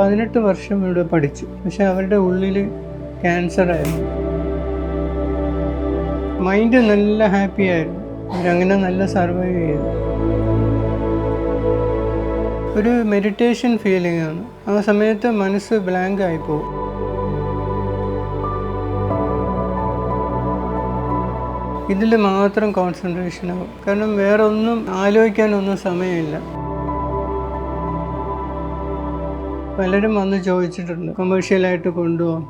പതിനെട്ട് വർഷം ഇവിടെ പഠിച്ചു. പക്ഷെ അവരുടെ ഉള്ളിൽ ക്യാൻസർ ആയിരുന്നു. മൈൻഡ് നല്ല ഹാപ്പി ആയിരുന്നു. അവരങ്ങനെ നല്ല സർവൈവ് ചെയ്തു. ഒരു മെഡിറ്റേഷൻ ഫീലിംഗ് ആണ്. ആ സമയത്ത് മനസ്സ് ബ്ലാങ്ക് ആയി പോകും. ഇതിൽ മാത്രം കോൺസെൻട്രേഷൻ ആവും. കാരണം വേറെ ഒന്നും ആലോചിക്കാനൊന്നും സമയമില്ല. പലരും വന്ന് ചോദിച്ചിട്ടുണ്ട്. കൊമേഴ്ഷ്യലായിട്ട് കൊണ്ടുപോകും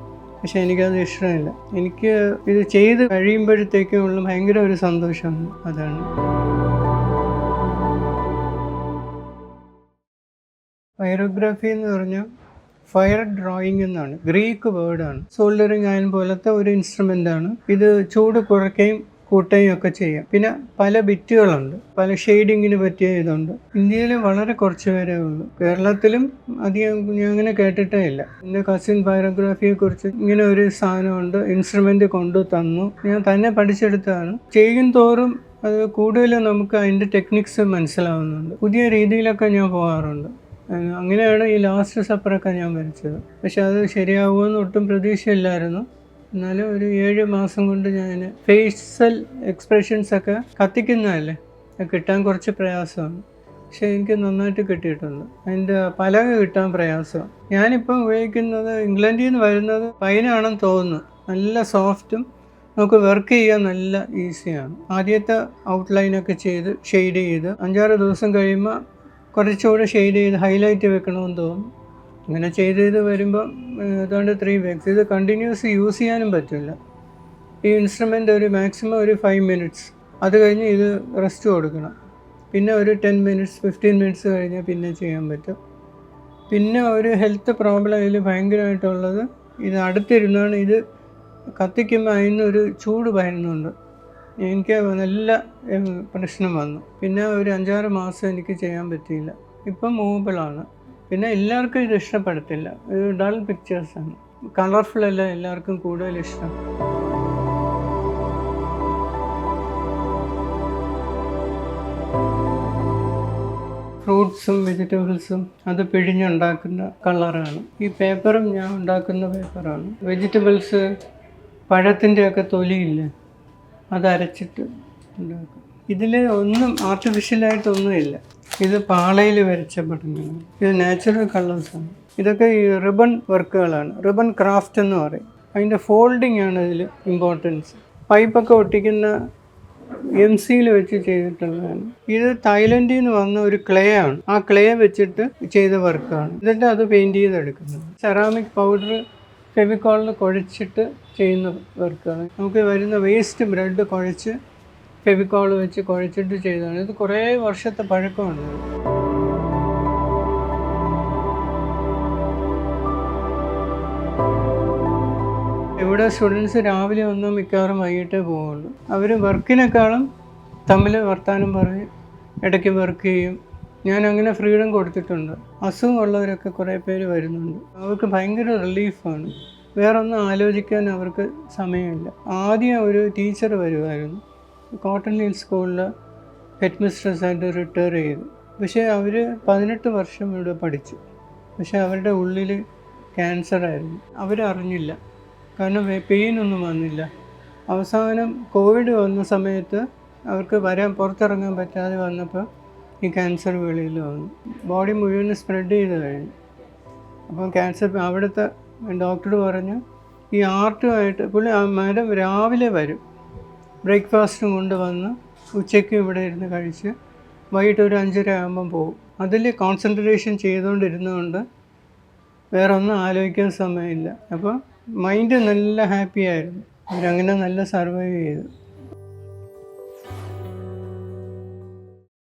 പക്ഷെ എനിക്കത് ഇഷ്ടമില്ല. എനിക്ക് ഇത് ചെയ്ത് കഴിയുമ്പോഴത്തേക്കും ഉള്ള ഭയങ്കര ഒരു സന്തോഷമാണ് അതാണ്. ഫയറോഗ്രാഫി എന്ന് പറഞ്ഞാൽ ഫയർ ഡ്രോയിങ് എന്നാണ്. ഗ്രീക്ക് വേർഡാണ് സോൾഡറിങ് അയൺ പോലത്തെ ഒരു ഇൻസ്ട്രുമെന്റ് ആണ്. ഇത് ചൂട് കുറയ്ക്കുകയും കൂട്ടുകയും ഒക്കെ ചെയ്യാം. പിന്നെ പല ബിറ്റുകളുണ്ട്. പല ഷെയ്ഡിങ്ങിന് പറ്റിയ ഇതുണ്ട്. ഇന്ത്യയിൽ വളരെ കുറച്ച് പേരേ ഉള്ളൂ. കേരളത്തിലും അധികം ഞാൻ അങ്ങനെ കേട്ടിട്ടേ ഇല്ല. എന്റെ കസിൻ ഫയറോഗ്രാഫിയെ കുറിച്ച് ഇങ്ങനെ ഒരു സാധനമുണ്ട്. ഇൻസ്ട്രുമെന്റ് കൊണ്ടു തന്നു. ഞാൻ തന്നെ പഠിച്ചെടുത്തതാണ്. ചെയ്യും തോറും അത് കൂടുതലും നമുക്ക് അതിന്റെ ടെക്നിക്സ് മനസ്സിലാവുന്നുണ്ട്. പുതിയ രീതിയിലൊക്കെ ഞാൻ പോകാറുണ്ട്. അങ്ങനെയാണ് ഈ ലാസ്റ്റ് സപ്പറൊക്കെ ഞാൻ വരച്ചത് പക്ഷെ അത് ശരിയാവുമെന്ന് ഒട്ടും പ്രതീക്ഷയില്ലായിരുന്നു. എന്നാലും ഒരു ഏഴ് മാസം കൊണ്ട് ഞാൻ ഫേഷ്യൽ എക്സ്പ്രഷൻസ് ഒക്കെ കത്തിക്കുന്നതല്ലേ? കിട്ടാൻ കുറച്ച് പ്രയാസമാണ്. പക്ഷെ എനിക്ക് നന്നായിട്ട് കിട്ടിയിട്ടുണ്ട്. അതിന്റെ പലക കിട്ടാൻ പ്രയാസമാണ്. ഞാനിപ്പോൾ ഉപയോഗിക്കുന്നത് ഇംഗ്ലണ്ടിൽ നിന്ന് വരുന്നത് പൈനാണെന്ന് തോന്നുന്നു. നല്ല സോഫ്റ്റും നമുക്ക് വർക്ക് ചെയ്യാൻ നല്ല ഈസിയാണ്. ആദ്യത്തെ ഔട്ട്ലൈനൊക്കെ ചെയ്ത് ഷെയ്ഡ് ചെയ്ത് അഞ്ചാറ് ദിവസം കഴിയുമ്പോൾ കുറച്ചുകൂടെ ഷെയ്ഡ് ചെയ്ത് ഹൈലൈറ്റ് വെക്കണമെന്ന് തോന്നും അങ്ങനെ ചെയ്ത് ചെയ്ത് വരുമ്പോൾ ഏതാണ്ട് ത്രീ വീക്സ് ഇത് കണ്ടിന്യൂസ് യൂസ് ചെയ്യാനും പറ്റില്ല. ഈ ഇൻസ്ട്രുമെന്റ് ഒരു മാക്സിമം ഒരു ഫൈവ് മിനിറ്റ്സ് അത് കഴിഞ്ഞ് ഇത് റെസ്റ്റ് കൊടുക്കണം. പിന്നെ ഒരു ടെൻ മിനിറ്റ്സ് ഫിഫ്റ്റീൻ മിനിറ്റ്സ് കഴിഞ്ഞാൽ പിന്നെ ചെയ്യാൻ പറ്റും. പിന്നെ ഒരു ഹെൽത്ത് പ്രോബ്ലം ഇതിൽ ഭയങ്കരമായിട്ടുള്ളത് ഇത് അടുത്തിരുന്നാണ് ഇത് കത്തിക്കുമ്പോൾ ഒരു ചൂട് പയറുന്നുണ്ട് എനിക്ക് നല്ല പ്രശ്നം വന്നു. പിന്നെ ഒരു അഞ്ചാറ് മാസം എനിക്ക് ചെയ്യാൻ പറ്റിയില്ല. ഇപ്പം മൂവബിളാണ് പിന്നെ എല്ലാവർക്കും ഇത് ഇഷ്ടപ്പെടത്തില്ല. ഇത് ഡൾ പിക്ചേഴ്സാണ് കളർഫുൾ അല്ല എല്ലാവർക്കും കൂടുതൽ ഇഷ്ടം. ഫ്രൂട്ട്സും വെജിറ്റബിൾസും അത് പിഴിഞ്ഞുണ്ടാക്കുന്ന കളറാണ്. ഈ പേപ്പറും ഞാൻ ഉണ്ടാക്കുന്ന പേപ്പറാണ്. വെജിറ്റബിൾസ് പഴത്തിന്റെയൊക്കെ തൊലിയില്ല അത് അരച്ചിട്ട് ഉണ്ടാക്കും. ഇതിൽ ഒന്നും ആർട്ടിഫിഷ്യലായിട്ടൊന്നുമില്ല ഇത് പാളയിൽ വരച്ച പടങ്ങളാണ് ഇത് നാച്ചുറൽ കളേഴ്സാണ് ഇതൊക്കെ ഈ റിബൺ വർക്കുകളാണ് റിബൺ ക്രാഫ്റ്റ് എന്ന് പറയും. അതിന്റെ ഫോൾഡിംഗ് ആണ് ഇതിൽ ഇമ്പോർട്ടൻസ് പൈപ്പൊക്കെ ഒട്ടിക്കുന്ന എം സിയിൽ വെച്ച് ചെയ്തിട്ടുള്ളതാണ്. ഇത് തായ്ലൻഡിൽ നിന്ന് വന്ന ഒരു ക്ലേ ആണ്. ആ ക്ലേ വെച്ചിട്ട് ചെയ്ത വർക്കാണ് എന്നിട്ട് അത് പെയിന്റ് ചെയ്തെടുക്കുന്നത്. സെറാമിക് പൗഡർ ഫെവിക്കോളിൽ കുഴച്ചിട്ട് ചെയ്യുന്ന വർക്കാണ് നമുക്ക് വരുന്ന വേസ്റ്റ് ബ്രെഡ് കുഴച്ച് ഫെവിക്കോൾ വെച്ച് കുഴച്ചിട്ട് ചെയ്തതാണ്. ഇത് കുറേ വർഷത്തെ പഴക്കമാണ്. ഇവിടെ സ്റ്റുഡൻസ് രാവിലെ വന്ന് മിക്കവാറും വൈകിട്ടേ പോവുള്ളൂ. അവർ വർക്കിനേക്കാളും തമ്മിൽ വർത്താനം പറയും ഇടയ്ക്ക് വർക്ക് ചെയ്യും. ഞാൻ അങ്ങനെ ഫ്രീഡം കൊടുത്തിട്ടുണ്ട്. അസുഖമുള്ളവരൊക്കെ കുറേ പേര് വരുന്നുണ്ട്. അവർക്ക് ഭയങ്കര റിലീഫാണ്. വേറൊന്നും ആലോചിക്കാൻ അവർക്ക് സമയമില്ല. ആദ്യം ഒരു ടീച്ചർ വരുമായിരുന്നു. കോട്ടൺ ഹിൽ സ്കൂളിൽ ഹെഡ് മിസ്ട്രസ്സായിട്ട് റിട്ടയർ ചെയ്തു. പക്ഷേ അവർ പതിനെട്ട് വർഷം ഇവിടെ പഠിച്ചു. പക്ഷേ അവരുടെ ഉള്ളിൽ ക്യാൻസർ ആയിരുന്നു. അവരറിഞ്ഞില്ല. കാരണം പെയിൻ ഒന്നും വന്നില്ല. അവസാനം കോവിഡ് വന്ന സമയത്ത് അവർക്ക് വരാൻ പുറത്തിറങ്ങാൻ പറ്റാതെ വന്നപ്പോൾ ഈ ക്യാൻസർ വെളിയിൽ വന്നു. ബോഡി മുഴുവൻ സ്പ്രെഡ് ചെയ്ത് കഴിഞ്ഞു. അപ്പം ക്യാൻസർ അവിടുത്തെ ഡോക്ടർ പറഞ്ഞു ഈ ആർട്ടുമായിട്ട് പുള്ളി മാഡം രാവിലെ വരും. ബ്രേക്ക്ഫാസ്റ്റും കൊണ്ടുവന്ന് ഉച്ചയ്ക്ക് ഇവിടെ ഇരുന്ന് കഴിച്ച് വൈകിട്ട് ഒരു അഞ്ചര ആകുമ്പം പോകും. അതിൽ കോൺസെൻട്രേഷൻ ചെയ്തുകൊണ്ടിരുന്നതുകൊണ്ട് വേറെ ഒന്നും ആലോചിക്കാൻ സമയമില്ല. അപ്പോൾ മൈൻഡ് നല്ല ഹാപ്പി ആയിരുന്നു. അവരങ്ങനെ നല്ല സർവൈവ് ചെയ്തു.